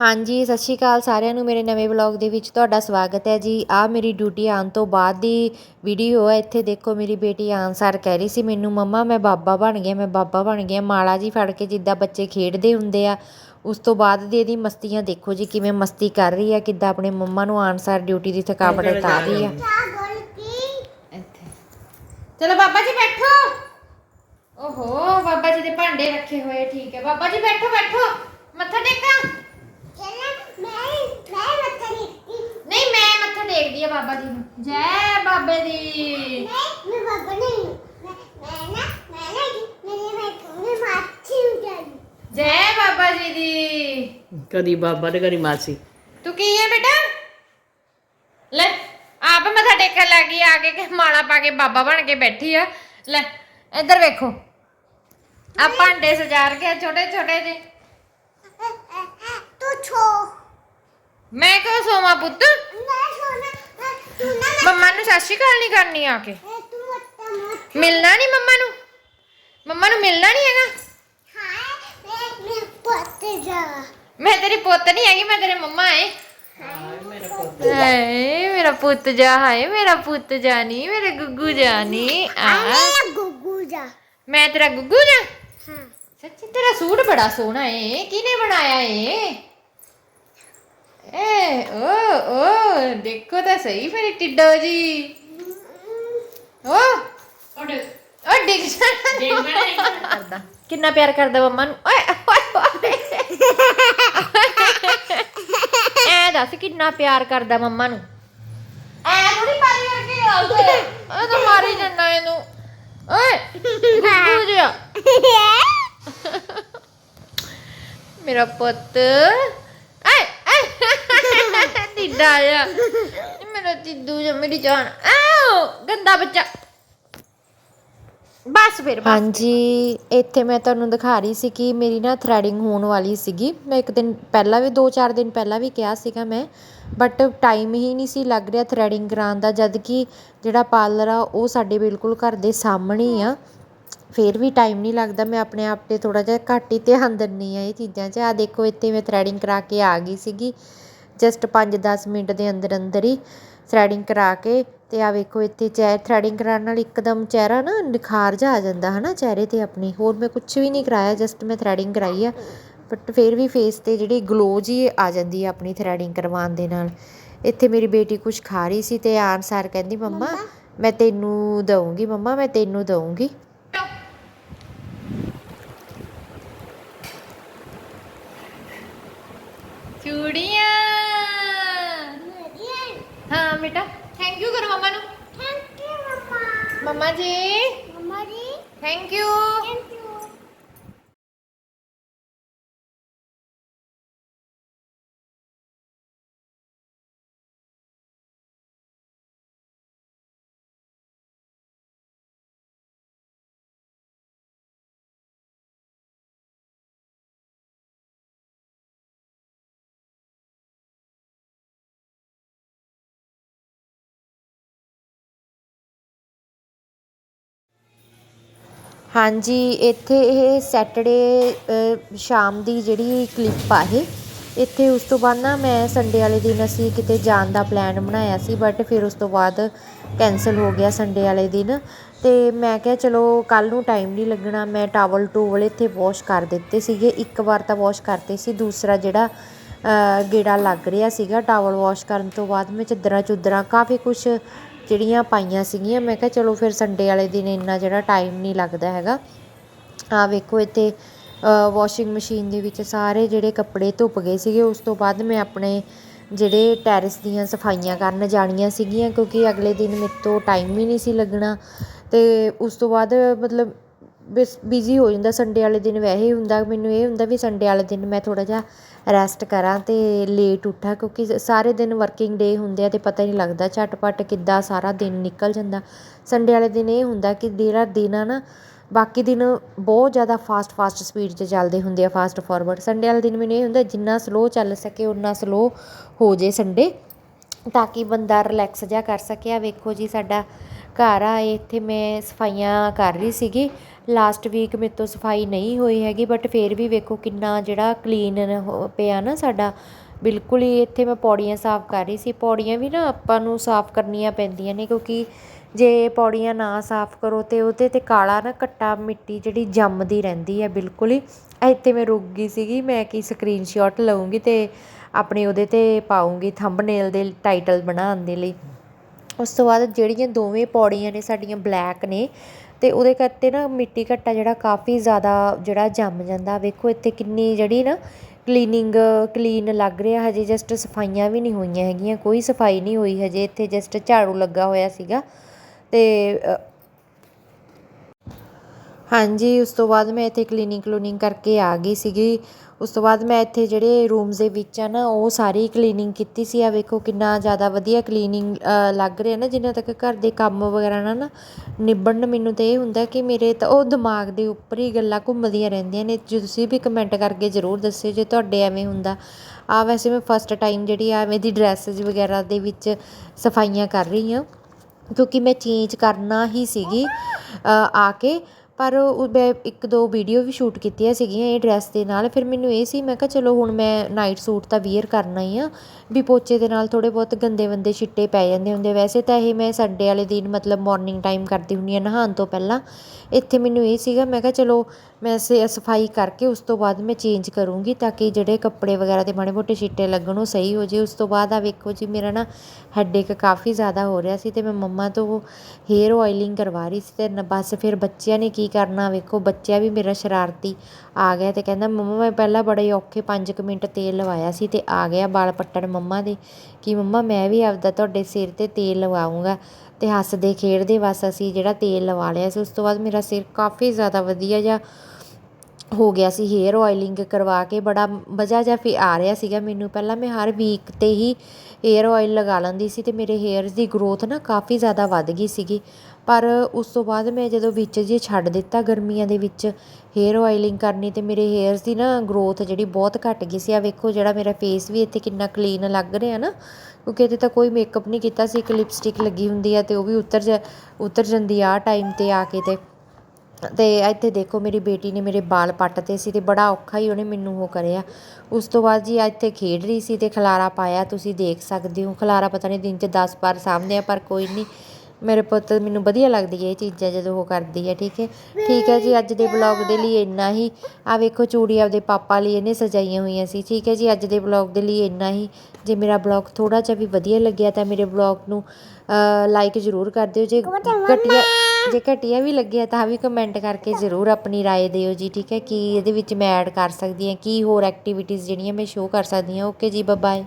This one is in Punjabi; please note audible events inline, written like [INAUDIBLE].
ਹਾਂਜੀ ਸਤਿ ਸ਼੍ਰੀ ਅਕਾਲ ਸਾਰਿਆਂ ਨੂੰ। ਮੇਰੇ ਨਵੇਂ ਵਲੌਗ ਦੇ ਵਿੱਚ ਤੁਹਾਡਾ ਸਵਾਗਤ ਹੈ ਜੀ। ਆ ਮੇਰੀ ਡਿਊਟੀ ਆਉਣ ਤੋਂ ਬਾਅਦ ਦੀ ਵੀਡੀਓ ਹੈ। ਇੱਥੇ ਦੇਖੋ ਮੇਰੀ ਬੇਟੀ ਆਨਸਰ ਕਹਿ ਰਹੀ ਸੀ ਮੈਨੂੰ ਮੰਮਾ ਮੈਂ ਬਾਬਾ ਬਣ ਗਿਆ ਮੈਂ ਬਾਬਾ ਬਣ ਗਿਆ। ਮਾਲਾ ਜੀ ਫੜ ਕੇ ਜਿੱਦਾਂ ਬੱਚੇ ਖੇਡਦੇ ਹੁੰਦੇ ਆ ਉਸ ਤੋਂ ਬਾਅਦ ਦੀ ਇਹਦੀ ਮਸਤੀਆਂ ਦੇਖੋ ਜੀ ਕਿਵੇਂ ਮਸਤੀ ਕਰ ਰਹੀ ਆ ਕਿੱਦਾਂ ਆਪਣੇ ਮੰਮਾ ਨੂੰ ਆਨਸਰ ਡਿਊਟੀ ਦੀ ਥਕਾਵਟ ਉਤਾਰ ਰਹੀ ਆ। ਚਲੋ ਬਾਬਾ ਜੀ ਬੈਠੋ। ਓਹੋ ਬਾਬਾ ਜੀ ਦੇ ਭਾਂਡੇ ਰੱਖੇ ਹੋਏ ਠੀਕ ਹੈ। ਬਾਬਾ ਜੀ ਬੈਠੋ ਬੈਠੋ। ਮੱਥਾ ਟੇਕਾਂ ਨਹੀਂ ਮੈਂ ਮੱਥਾ ਟੇਕਦੀ ਆ ਬਾਬਾ ਜੀ ਨੂੰ ਜੈ ਬਾਬੇ ਦੀ ਜੈ ਬਾਬਾ ਜੀ ਦੀ ਕਦੀ ਬਾਬਾ ਤੇ ਕਦੀ ਮਾਸੀ ਤੂੰ ਕੀ ਹੈ ਬੇਟਾ ਲੈ ਆਪ ਮੱਥਾ ਟੇਕਣ ਲੱਗੀ ਆ ਕੇ ਕਿ ਮਾਲਾ ਪਾ ਕੇ ਬਾਬਾ ਬਣ ਕੇ ਬੈਠੀ ਆ ਲੈ ਇੱਧਰ ਵੇਖੋ ਆ ਭਾਂਡੇ ਸਜਾ ਕੇ ਛੋਟੇ ਛੋਟੇ ਜਿਹੇ ਮੈਂ ਕਿਉਂ ਸੋਵਾਂ ਪੁੱਤ ਮੰਮਾ ਨੂੰ ਸਤਿ ਸ਼੍ਰੀ ਅਕਾਲ ਨਹੀਂ ਕਰਨੀ ਆ ਕੇ। ਮਿਲਣਾ ਨਹੀਂ ਮੰਮਾ ਨੂੰ? ਮੰਮਾ ਨੂੰ ਮਿਲਣਾ ਨਹੀਂ ਹੈਗਾ? ਮੈਂ ਤੇਰੀ ਪੁੱਤ ਨਹੀਂ ਹੈਗੀ ਮੈਂ ਤੇਰੇ ਮੰਮਾ ਏ ਹਾਏ ਮੇਰਾ ਪੁੱਤ ਜਾ ਹਾਏ ਮੇਰਾ ਪੁੱਤ ਜਾਨੀ ਮੇਰੇ ਗੁੱਗੂ ਜਾਨੀ ਆ। ਮੈਂ ਤੇਰਾ ਗੁੱਗੂ ਜਾ? ਸੱਚੀ ਤੇਰਾ ਸੂਟ ਬੜਾ ਸੋਹਣਾ ਏ ਕਿਹਨੇ ਬਣਾਇਆ ਏ ਓ ਓ ਦੇਖੋ ਤਾਂ ਸਹੀ ਮੇਰੀ ਟਿੱਡੋ ਜੀ। ਓ ਓ ਡਿੱਗ ਜਾਣਾ। ਕਿੰਨਾ ਪਿਆਰ ਕਰਦਾ ਮੰਮਾ ਨੂੰ। ਓਏ ਓਏ ਐ ਦੱਸ ਕਿੰਨਾ ਪਿਆਰ ਕਰਦਾ ਮੰਮਾ ਨੂੰ। ਐ ਥੋੜੀ ਪਾਰੀ ਕਰਕੇ ਆਉਂਦੇ ਇਹ ਤਾਂ ਮਾਰੀ ਜੰਨਾ ਇਹਨੂੰ। ਓਏ ਗੁੱਗੂ ਜਿਹਾ। [LAUGHS] ਮੇਰਾ ਪੁੱਤ। ਆਏ ਟਿੱਡਾ ਜਾ ਮੇਰਾ ਟਿੱਡੂ ਜਾ ਮੇਰੀ ਜਾਨ। ਆਓ, ਗੰਦਾ ਬੱਚਾ। ਬਸ ਫਿਰ ਹਾਂਜੀ, ਇੱਥੇ ਮੈਂ ਤੁਹਾਨੂੰ ਦਿਖਾ ਰਹੀ ਸੀ ਕਿ ਮੇਰੀ ਨਾ ਥ੍ਰੈਡਿੰਗ ਹੋਣ ਵਾਲੀ ਸੀਗੀ। ਮੈਂ ਇੱਕ ਦਿਨ ਪਹਿਲਾਂ ਵੀ 2-4 ਦਿਨ ਪਹਿਲਾਂ ਵੀ ਕਿਹਾ ਸੀਗਾ ਮੈਂ। ਬਟ ਟਾਈਮ ਹੀ ਨਹੀਂ ਸੀ ਲੱਗ ਰਿਹਾ ਥ੍ਰੈਡਿੰਗ ਕਰਾਉਣ ਦਾ, ਜਦ ਕਿ ਜਿਹੜਾ ਪਾਰਲਰ ਆ, ਉਹ ਸਾਡੇ ਬਿਲਕੁਲ ਘਰ ਦੇ ਸਾਹਮਣੇ ਹੀ ਆ। ਫਿਰ ਵੀ ਟਾਈਮ ਨਹੀਂ ਲੱਗਦਾ, ਮੈਂ ਆਪਣੇ ਆਪ ਤੇ ਥੋੜਾ ਜਿਹਾ ਘੱਟ ਹੀ ਧਿਆਨ ਦਿੰਨੀ ਆ ਇਹ ਚੀਜ਼ਾਂ 'ਚ। ਆ ਦੇਖੋ, ਇੱਥੇ ਮੈਂ ਥ੍ਰੈਡਿੰਗ ਕਰਾ ਕੇ ਆ ਗਈ ਸੀਗੀ। ਜਸਟ 5-10 ਮਿੰਟ ਦੇ ਅੰਦਰ ਅੰਦਰ ਹੀ ਥ੍ਰੈਡਿੰਗ ਕਰਾ ਕੇ ਤੇ ਆ ਵੇਖੋ ਇੱਥੇ ਚਿਹਰੇ ਥ੍ਰੈਡਿੰਗ ਕਰਾਉਣ ਨਾਲ ਇੱਕਦਮ ਚਿਹਰਾ ਨਾ ਨਿਖਾਰ ਜਾ ਆ ਜਾਂਦਾ ਹਨਾ ਚਿਹਰੇ ਤੇ ਆਪਣੀ। ਹੋਰ ਮੈਂ ਕੁਝ ਵੀ ਨਹੀਂ ਕਰਾਇਆ ਜਸਟ ਮੈਂ ਥ੍ਰੈਡਿੰਗ ਕਰਾਈ ਆ। ਬਟ ਫਿਰ ਵੀ ਫੇਸ ਤੇ ਜਿਹੜੀ ਗਲੋ ਜੀ ਆ ਜਾਂਦੀ ਆ ਆਪਣੀ ਥ੍ਰੈਡਿੰਗ ਕਰਵਾਉਣ ਦੇ ਨਾਲ। ਇੱਥੇ ਮੇਰੀ ਬੇਟੀ ਕੁਝ ਖਾ ਰਹੀ ਸੀ ਤੇ ਆਨਸਰ ਕਹਿੰਦੀ ਮੰਮਾ? ਮੈਂ ਤੈਨੂੰ ਦਊਂਗੀ ਮੰਮਾ ਮੈਂ ਤੈਨੂੰ ਦਊਂਗੀ। ਹਾਂ ਬੇਟਾ ਥੈਂਕ ਯੂ ਕਰੋ ਮਮਾ ਨੂੰ ਮਮਾ ਜੀ ਥੈਂਕ ਹਾਂਜੀ, ਇੱਥੇ ਇਹ ਸੈਟਰਡੇ ਸ਼ਾਮ ਦੀ ਜਿਹੜੀ ਕਲਿੱਪ ਆ ਇਹ, ਇੱਥੇ ਉਸ ਤੋਂ ਬਾਅਦ ਨਾ ਮੈਂ ਸੰਡੇ ਵਾਲੇ ਦਿਨ ਅਸੀਂ ਕਿਤੇ ਜਾਣ ਦਾ ਪਲੈਨ ਬਣਾਇਆ ਸੀ ਬਟ ਫਿਰ ਉਸ ਤੋਂ ਬਾਅਦ ਕੈਂਸਲ ਹੋ ਗਿਆ ਸੰਡੇ ਵਾਲੇ ਦਿਨ। ਅਤੇ ਮੈਂ ਕਿਹਾ ਚਲੋ, ਕੱਲ੍ਹ ਨੂੰ ਟਾਈਮ ਨਹੀਂ ਲੱਗਣਾ, ਮੈਂ ਟਾਵਲ ਟੂਵਲ ਇੱਥੇ ਵਾਸ਼ ਕਰ ਦਿੱਤੇ ਸੀਗੇ, ਇੱਕ ਵਾਰ ਤਾਂ ਵਾਸ਼ ਕਰਤੇ ਸੀ, ਦੂਸਰਾ ਜਿਹੜਾ ਗੇੜਾ ਲੱਗ ਰਿਹਾ ਸੀਗਾ ਟਾਵਲ ਵਾਸ਼ ਕਰਨ ਤੋਂ ਬਾਅਦ, ਮੈਂ ਚਾਦਰਾਂ ਚੁੱਦਰਾਂ ਕਾਫੀ ਕੁਛ ਜਿਹੜੀਆਂ ਪਾਈਆਂ ਸੀਗੀਆਂ, ਮੈਂ ਕਿਹਾ ਚਲੋ ਫਿਰ ਸੰਡੇ ਵਾਲੇ ਦਿਨ ਇੰਨਾ ਜਿਹੜਾ ਟਾਈਮ ਨਹੀਂ ਲੱਗਦਾ ਹੈਗਾ। ਆ ਵੇਖੋ ਇੱਥੇ ਵਾਸ਼ਿੰਗ ਮਸ਼ੀਨ ਦੇ ਵਿੱਚ ਸਾਰੇ ਜਿਹੜੇ ਕੱਪੜੇ ਧੁੱਪ ਗਏ ਸੀਗੇ, ਉਸ ਤੋਂ ਬਾਅਦ ਮੈਂ ਆਪਣੇ ਜਿਹੜੇ ਟੈਰਿਸ ਦੀਆਂ ਸਫਾਈਆਂ ਕਰਨ ਜਾਣੀਆਂ ਸੀਗੀਆਂ, ਕਿਉਂਕਿ ਅਗਲੇ ਦਿਨ ਮੇਰੇ ਤੋਂ ਟਾਈਮ ਹੀ ਨਹੀਂ ਸੀ ਲੱਗਣਾ। ਅਤੇ ਉਸ ਤੋਂ ਬਾਅਦ ਮਤਲਬ ਬਿਸ ਬਿਜ਼ੀ ਹੋ ਜਾਂਦਾ ਸੰਡੇ ਵਾਲੇ ਦਿਨ। ਵੈਸੇ ਹੀ ਹੁੰਦਾ, ਮੈਨੂੰ ਇਹ ਹੁੰਦਾ ਵੀ ਸੰਡੇ ਵਾਲੇ ਦਿਨ ਮੈਂ ਥੋੜ੍ਹਾ ਜਿਹਾ ਰੈਸਟ ਕਰਾਂ ਅਤੇ ਲੇਟ ਉੱਠਾਂ, ਕਿਉਂਕਿ ਸਾਰੇ ਦਿਨ ਵਰਕਿੰਗ ਡੇ ਹੁੰਦੇ ਆ ਅਤੇ ਪਤਾ ਹੀ ਨਹੀਂ ਲੱਗਦਾ ਝਟਪਟ ਕਿੱਦਾਂ ਸਾਰਾ ਦਿਨ ਨਿਕਲ ਜਾਂਦਾ। ਸੰਡੇ ਵਾਲੇ ਦਿਨ ਇਹ ਹੁੰਦਾ ਕਿ ਜਿਹੜਾ ਦਿਨ ਆ ਨਾ, ਬਾਕੀ ਦਿਨ ਬਹੁਤ ਜ਼ਿਆਦਾ ਫਾਸਟ ਫਾਸਟ ਸਪੀਡ 'ਚ ਚੱਲਦੇ ਹੁੰਦੇ ਆ ਫਾਸਟ ਫੋਰਵਰਡ ਸੰਡੇ ਵਾਲੇ ਦਿਨ ਮੈਨੂੰ ਇਹ ਹੁੰਦਾ ਜਿੰਨਾ ਸਲੋਅ ਚੱਲ ਸਕੇ ਉਨਾ ਸਲੋਅ ਹੋ ਜੇ ਸੰਡੇ ਤਾਂ ਕਿ ਬੰਦਾ ਰਿਲੈਕਸ ਜਿਹਾ ਕਰ ਸਕੇ। ਆ ਵੇਖੋ ਜੀ ਸਾਡਾ ਘਰ ਆ, ਇੱਥੇ ਮੈਂ ਸਫਾਈਆਂ ਕਰ ਰਹੀ ਸੀਗੀ। ਲਾਸਟ ਵੀਕ ਮੇਰੇ ਤੋਂ ਸਫ਼ਾਈ ਨਹੀਂ ਹੋਈ ਹੈਗੀ ਬਟ ਫਿਰ ਵੀ ਵੇਖੋ ਕਿੰਨਾ ਜਿਹੜਾ ਕਲੀਨ ਪਿਆ ਨਾ ਸਾਡਾ। ਬਿਲਕੁਲ ਹੀ ਇੱਥੇ ਮੈਂ ਪੌੜੀਆਂ ਸਾਫ਼ ਕਰ ਰਹੀ ਸੀ। ਪੌੜੀਆਂ ਵੀ ਨਾ ਆਪਾਂ ਨੂੰ ਸਾਫ਼ ਕਰਨੀਆਂ ਪੈਂਦੀਆਂ ਨੇ, ਕਿਉਂਕਿ ਜੇ ਪੌੜੀਆਂ ਨਾ ਸਾਫ਼ ਕਰੋ ਤੇ ਉਹਦੇ ਤੇ ਕਾਲਾ ਨਾ ਕੱਟਾ ਮਿੱਟੀ ਜਿਹੜੀ ਜੰਮਦੀ ਰਹਿੰਦੀ ਹੈ, ਬਿਲਕੁਲ ਹੀ। ਇੱਥੇ ਮੈਂ ਰੁਕ ਗਈ ਸੀਗੀ, ਮੈਂ ਕੀ ਸਕਰੀਨਸ਼ਾਟ ਲਵਾਂਗੀ ਤੇ ਆਪਣੇ ਉਹਦੇ ਤੇ ਪਾਊਂਗੀ ਥੰਬਨੇਲ ਦੇ ਟਾਈਟਲ ਬਣਾਉਣ ਦੇ ਲਈ। ਉਸ ਤੋਂ ਬਾਅਦ ਜਿਹੜੀਆਂ ਦੋਵੇਂ ਪੌੜੀਆਂ ਨੇ ਸਾਡੀਆਂ ਬਲੈਕ ਨੇ ਅਤੇ ਉਹਦੇ ਕਰਕੇ ਨਾ ਮਿੱਟੀ ਘੱਟਾ ਜਿਹੜਾ ਕਾਫੀ ਜ਼ਿਆਦਾ ਜਿਹੜਾ ਜੰਮ ਜਾਂਦਾ। ਵੇਖੋ ਇੱਥੇ ਕਿੰਨੀ ਜਿਹੜੀ ਨਾ ਕਲੀਨਿੰਗ ਕਲੀਨ ਲੱਗ ਰਿਹਾ। ਹਜੇ ਜਸਟ ਸਫਾਈਆਂ ਵੀ ਨਹੀਂ ਹੋਈਆਂ ਹੈਗੀਆਂ, ਕੋਈ ਸਫ਼ਾਈ ਨਹੀਂ ਹੋਈ ਹਜੇ। ਇੱਥੇ ਜਸਟ ਝਾੜੂ ਲੱਗਾ ਹੋਇਆ ਸੀਗਾ। ਅਤੇ ਹਾਂਜੀ, ਉਸ ਤੋਂ ਬਾਅਦ ਮੈਂ ਇੱਥੇ ਕਲੀਨਿੰਗ ਕਲੂਨਿੰਗ ਕਰਕੇ ਆ ਗਈ ਸੀਗੀ। ਉਸ ਤੋਂ ਬਾਅਦ ਮੈਂ ਇੱਥੇ ਜਿਹੜੇ ਰੂਮਸ ਦੇ ਵਿੱਚ ਆ ਨਾ, ਉਹ ਸਾਰੀ ਕਲੀਨਿੰਗ ਕੀਤੀ ਸੀ। ਆ ਵੇਖੋ ਕਿੰਨਾ ਜ਼ਿਆਦਾ ਵਧੀਆ ਕਲੀਨਿੰਗ ਲੱਗ ਰਿਹਾ ਨਾ, ਜਿੰਨਾ ਤੱਕ ਘਰ ਦੇ ਕੰਮ ਵਗੈਰਾ ਨਾ ਨਾ ਨਿਬੜਨ ਮੈਨੂੰ ਤਾਂ ਇਹ ਹੁੰਦਾ ਕਿ ਮੇਰੇ ਤਾਂ ਉਹ ਦਿਮਾਗ ਦੇ ਉੱਪਰ ਹੀ ਗੱਲਾਂ ਘੁੰਮਦੀਆਂ ਰਹਿੰਦੀਆਂ ਨੇ। ਜੇ ਤੁਸੀਂ ਵੀ ਕਮੈਂਟ ਕਰਕੇ ਜ਼ਰੂਰ ਦੱਸਿਓ ਜੇ ਤੁਹਾਡੇ ਐਵੇਂ ਹੁੰਦਾ। ਆਹ ਵੈਸੇ ਮੈਂ ਫਸਟ ਟਾਈਮ ਜਿਹੜੀ ਆ ਐਵੇਂ ਦੀ ਵਗੈਰਾ ਦੇ ਵਿੱਚ ਸਫਾਈਆਂ ਕਰ ਰਹੀ ਹਾਂ, ਕਿਉਂਕਿ ਮੈਂ ਚੇਂਜ ਕਰਨਾ ਹੀ ਸੀਗੀ ਆ ਕੇ। ਪਰ ਉਹ ਮੈਂ ਇੱਕ ਦੋ ਵੀਡੀਓ ਵੀ ਸ਼ੂਟ ਕੀਤੀਆਂ ਸੀਗੀਆਂ ਇਹ ਡਰੈਸ ਦੇ ਨਾਲ। ਫਿਰ ਮੈਨੂੰ ਇਹ ਸੀ, ਮੈਂ ਕਿਹਾ ਚਲੋ ਹੁਣ ਮੈਂ ਨਾਈਟ ਸੂਟ ਤਾਂ ਵੀਅਰ ਕਰਨਾ ਹੀ ਆ, ਵੀ ਪੋਚੇ ਦੇ ਨਾਲ ਥੋੜ੍ਹੇ ਬਹੁਤ ਗੰਦੇ ਬੰਦੇ ਛਿੱਟੇ ਪੈ ਜਾਂਦੇ ਹੁੰਦੇ। ਵੈਸੇ ਤਾਂ ਇਹ ਮੈਂ ਸੰਡੇ ਵਾਲੇ ਦਿਨ ਮਤਲਬ ਮੋਰਨਿੰਗ ਟਾਈਮ ਕਰਦੀ ਹੁੰਦੀ ਆ ਨਹਾਉਣ ਤੋਂ ਪਹਿਲਾਂ। ਇੱਥੇ ਮੈਨੂੰ ਇਹ ਸੀਗਾ, ਮੈਂ ਕਿਹਾ ਚਲੋ ਮੈਂ ਸਫ਼ਾਈ ਕਰਕੇ ਉਸ ਤੋਂ ਬਾਅਦ ਮੈਂ ਚੇਂਜ ਕਰੂੰਗੀ ਤਾਂ ਕਿ ਜਿਹੜੇ ਕੱਪੜੇ ਵਗੈਰਾ ਦੇ ਮਾੜੇ ਮੋਟੇ ਛਿੱਟੇ ਲੱਗਣ ਉਹ ਸਹੀ ਹੋ ਜੇ। ਉਸ ਤੋਂ ਬਾਅਦ ਆ ਵੇਖੋ ਜੀ, ਮੇਰਾ ਨਾ ਹੈਡੇਕ ਕਾਫੀ ਜ਼ਿਆਦਾ ਹੋ ਰਿਹਾ ਸੀ ਤੇ ਮੈਂ ਮੰਮਾ ਤੋਂ ਹੇਅਰ ਆਇਲਿੰਗ ਕਰਵਾ ਰਹੀ ਸੀ ਤੇ ਬਸ ਫਿਰ ਬੱਚਿਆਂ ਨੇ ਕੀ ਕਰਨਾ, ਵੇਖੋ ਬੱਚਾ ਵੀ ਮੇਰਾ ਸ਼ਰਾਰਤੀ ਆ ਗਿਆ ਅਤੇ ਕਹਿੰਦਾ, ਮੰਮਾ, ਮੈਂ ਪਹਿਲਾਂ ਬੜੇ ਔਖੇ ਪੰਜ ਕੁ ਮਿੰਟ ਤੇਲ ਲਵਾਇਆ ਸੀ ਅਤੇ ਆ ਗਿਆ ਵਾਲ ਪੱਟਣ ਮੰਮਾ ਦੇ, ਕਿ ਮੰਮਾ, ਮੈਂ ਵੀ ਆਪਦਾ ਤੁਹਾਡੇ ਸਿਰ ਤੇ ਤੇਲ ਲਵਾਊਂਗਾ। ਅਤੇ ਹੱਸਦੇ ਖੇਡਦੇ ਬਸ ਅਸੀਂ ਜਿਹੜਾ ਤੇਲ ਲਵਾ ਲਿਆ ਸੀ, ਉਸ ਤੋਂ ਬਾਅਦ ਮੇਰਾ ਸਿਰ ਕਾਫੀ ਜ਼ਿਆਦਾ ਵਧੀਆ ਜਿਹਾ ਹੋ ਗਿਆ ਸੀ ਹੇਅਰ ਓਇਲਿੰਗ ਕਰਵਾ ਕੇ, ਬੜਾ ਮਜ਼ਾ ਜਿਹਾ ਫੇ ਆ ਰਿਹਾ ਸੀਗਾ ਮੈਨੂੰ। ਪਹਿਲਾਂ ਮੈਂ ਹਰ ਵੀਕ ਤੇ ਹੀ ਹੇਅਰ ਓਇਲ ਲਗਾ ਲੈਂਦੀ ਸੀ ਅਤੇ ਮੇਰੇ ਹੇਅਰਸ ਦੀ ਗਰੋਥ ਨਾ ਕਾਫੀ ਜ਼ਿਆਦਾ ਵੱਧ ਗਈ ਸੀਗੀ। ਪਰ ਉਸ ਤੋਂ ਬਾਅਦ ਮੈਂ ਜਦੋਂ ਵਿੱਚ ਜੇ ਛੱਡ ਦਿੱਤਾ ਗਰਮੀਆਂ ਦੇ ਵਿੱਚ ਹੇਅਰ ਓਇਲਿੰਗ ਕਰਨੀ ਤੇ ਮੇਰੇ ਹੇਅਰਸ ਦੀ ਨਾ ਗਰੋਥ ਜਿਹੜੀ ਬਹੁਤ ਘੱਟ ਗਈ ਸੀ। ਆ ਵੇਖੋ ਜਿਹੜਾ ਮੇਰਾ ਫੇਸ ਵੀ ਇੱਥੇ ਕਿੰਨਾ ਕਲੀਨ ਲੱਗ ਰਿਹਾ ਨਾ, ਕਿਉਂਕਿ ਇਹਦੇ ਤਾਂ ਕੋਈ ਮੇਕਅਪ ਨਹੀਂ ਕੀਤਾ ਸੀ, ਇੱਕ ਲਿਪਸਟਿਕ ਲੱਗੀ ਹੁੰਦੀ ਆ ਅਤੇ ਉਹ ਵੀ ਉਤਰ ਜਾ ਉਤਰ ਜਾਂਦੀ ਆ ਟਾਈਮ ਤੇ ਆ ਕੇ ਅਤੇ ਤੇ ਇੱਥੇ ਦੇਖੋ ਮੇਰੀ ਬੇਟੀ ਨੇ ਮੇਰੇ ਵਾਲ ਪੱਟਤੇ ਸੀ ਤੇ ਬੜਾ ਔਖਾ ਹੀ ਉਹਨੇ ਮੈਨੂੰ ਉਹ ਕਰਿਆ। ਉਸ ਤੋਂ ਬਾਅਦ ਜੀ ਇੱਥੇ ਖੇਡ ਰਹੀ ਸੀ ਤੇ ਖਲਾਰਾ ਪਾਇਆ ਤੁਸੀਂ ਦੇਖ ਸਕਦੇ ਹੋ। ਖਲਾਰਾ ਪਤਾ ਨਹੀਂ ਦਿਨ 'ਚ 10 ਵਾਰ ਸਾਂਭਦੇ ਆ ਪਰ ਕੋਈ ਨਹੀਂ। ਮੇਰੇ ਪੁੱਤ ਮੈਨੂੰ ਵਧੀਆ ਲੱਗਦੀ ਹੈ ਇਹ ਚੀਜ਼ਾਂ ਜਦੋਂ ਉਹ ਕਰਦੀ ਹੈ ਠੀਕ ਹੈ? ਠੀਕ ਹੈ ਜੀ ਅੱਜ ਦੇ ਬਲੌਗ ਦੇ ਲਈ ਇੰਨਾ ਹੀ। ਆ ਵੇਖੋ ਚੂੜੀ ਆਪਦੇ ਪਾਪਾ ਲਈ ਇਹਨੇ ਸਜਾਈਆਂ ਹੋਈਆਂ ਸੀ ਠੀਕ ਹੈ ਜੀ? ਅੱਜ ਦੇ ਬਲੌਗ ਦੇ ਲਈ ਇੰਨਾ ਹੀ। ਜੇ ਮੇਰਾ ਬਲੌਗ ਥੋੜਾ ਜਿਹਾ ਵੀ ਵਧੀਆ ਲੱਗਿਆ ਤਾਂ ਮੇਰੇ ਬਲੌਗ ਨੂੰ ਲਾਈਕ ਜ਼ਰੂਰ ਕਰ ਦਿਓ। ਜੇ ਘਟੀਆ ਜੇ ਘਟੀਆ ਵੀ ਲੱਗਿਆ ਤਾਂ ਵੀ ਕਮੈਂਟ ਕਰਕੇ ਜ਼ਰੂਰ ਆਪਣੀ رائے ਦਿਓ ਜੀ ਠੀਕ ਹੈ ਕੀ ਇਹਦੇ ਵਿੱਚ ਮੈਂ ਐਡ ਕਰ ਸਕਦੀ ਹਾਂ ਕੀ ਹੋਰ ਐਕਟੀਵਿਟੀਜ਼ ਜਿਹੜੀਆਂ ਮੈਂ ਸ਼ੋਅ ਕਰ ਸਕਦੀ ਹਾਂ ਓਕੇ ਜੀ ਬਾਏ